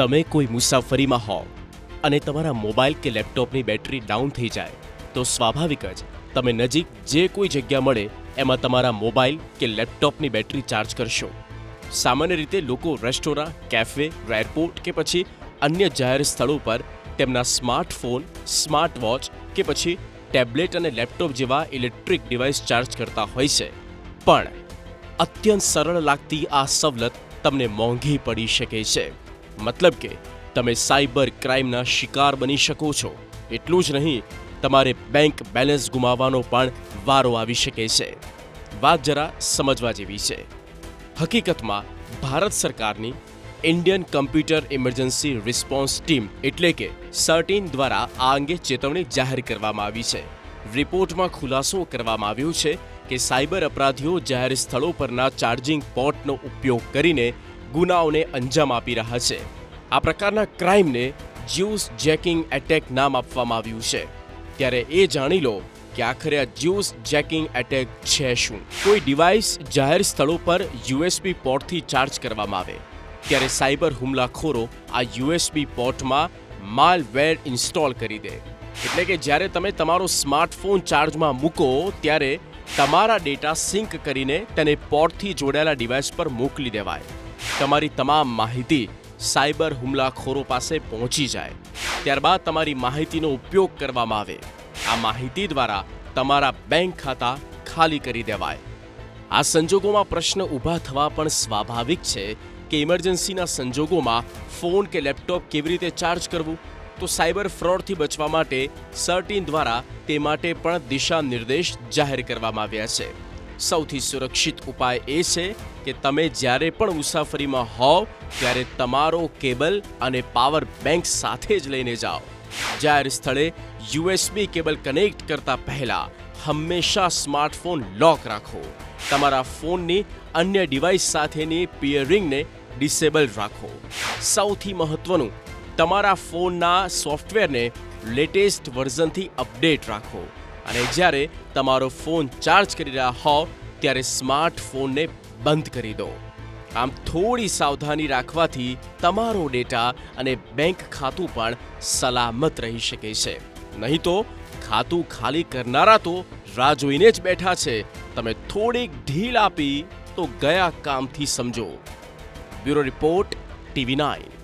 તમે કોઈ મુસાફરીમાં હો અને તમારા મોબાઈલ કે લેપટોપની બેટરી ડાઉન થઈ જાય, તો સ્વાભાવિક જ તમે નજીક જે કોઈ જગ્યા મળે, એમાં તમારા મોબાઈલ કે લેપટોપની બેટરી ચાર્જ કરશો. સામાન્ય રીતે લોકો રેસ્ટોરાં, કેફે, એરપોર્ટ કે પછી અન્ય જાહેર સ્થળો પર તેમના સ્માર્ટફોન સ્માર્ટ વોચ કે પછી ટેબ્લેટ અને લેપટોપ જેવા ઇલેક્ટ્રિક ડિવાઇસ ચાર્જ કરતા હોય છે. પણ અત્યંત સરળ લાગતી આ સવલત તમને મોંઘી પડી શકે છે. મતલબ કે તમે સાયબર ક્રાઇમના શિકાર બની શકો છો. એટલું જ નહીં, તમારે બેંક બેલેન્સ ગુમાવવાનો પણ વારો આવી શકે છે. વાત જરા સમજવા જેવી છે. હકીકતમાં, ભારત સરકારની Indian computer emergency response team એટલે કે સર્ટીન દ્વારા આ અંગે ચેતવણી જાહેર કરવામાં આવી છે. રિપોર્ટમાં ખુલાસો કરવામાં આવ્યો છે કે સાયબર અપરાધીઓ જાહેર સ્થળો પરના ચાર્જિંગ પોર્ટનો ઉપયોગ કરીને ગુનાઓને અંજામ આપી રહ્યા છે. આ પ્રકારના ક્રાઇમને જ્યુસ જેકિંગ એટેક નામ આપવામાં આવ્યું છે. ત્યારે એ જાણી લો કે આખરે આ જ્યુસ જેકિંગ એટેક છે શું? કોઈ ડિવાઇસ જાહેર સ્થળો પર યુએસબી પોર્ટથી ચાર્જ કરવામાં આવે. ત્યારે સાયબર હુમલાખોરો આ યુએસબી પોર્ટમાં માલવેર ઇન્સ્ટોલ કરી દે. એટલે કે જ્યારે તમે તમારો સ્માર્ટફોન ચાર્જમાં મૂકો, ત્યારે તમારા ડેટા સિંક કરીને તેને પોર્ટથી જોડાયેલા ડિવાઇસ પર મોકલી દેવાય. તમારી તમામ માહિતી સાયબર હુમલાખોરો પાસે પહોંચી જાય. ત્યારબાદ તમારી માહિતીનો ઉપયોગ કરવામાં આવે. આ માહિતી દ્વારા તમારા બેંક ખાતા ખાલી કરી દેવાય. આ સંજોગોમાં પ્રશ્ન ઊભા થવા પણ સ્વાભાવિક છે કે ઇમરજન્સીના સંજોગોમાં ફોન કે લેપટોપ કેવી રીતે ચાર્જ કરવું? તો સાયબર ફ્રોડથી બચવા માટે સર્ટીન દ્વારા તે માટે પણ દિશા નિર્દેશ જાહેર કરવામાં આવ્યા છે. સૌથી સુરક્ષિત ઉપાય એ છે કે તમે જ્યારે પણ મુસાફરીમાં હોવ, ત્યારે તમારો કેબલ અને પાવર બેંક સાથે જ લઈને જાઓ. જાહેર સ્થળે યુએસબી કેબલ કનેક્ટ કરતા પહેલા હંમેશા સ્માર્ટફોન લોક રાખો. તમારા ફોનની અન્ય ડિવાઇસ સાથેની પિયરિંગને ડિસેબલ રાખો. સૌથી મહત્વનું, તમારા ફોનના સોફ્ટવેરને લેટેસ્ટ વર્ઝનથી અપડેટ રાખો. અને જ્યારે તમારો ફોન ચાર્જ કરી રહ્યા હોવ, ત્યારે સ્માર્ટફોનને બંધ કરી દો. આમ થોડી સાવધાની રાખવાથી તમારો ડેટા અને બેંક ખાતું પણ સલામત રહી શકે છે. નહીં તો ખાતું ખાલી કરનારા તો રાહ જોઈને જ બેઠા છે. તમે થોડીક ઢીલ આપી તો ગયા કામથી સમજો. Bureau report, TV nine.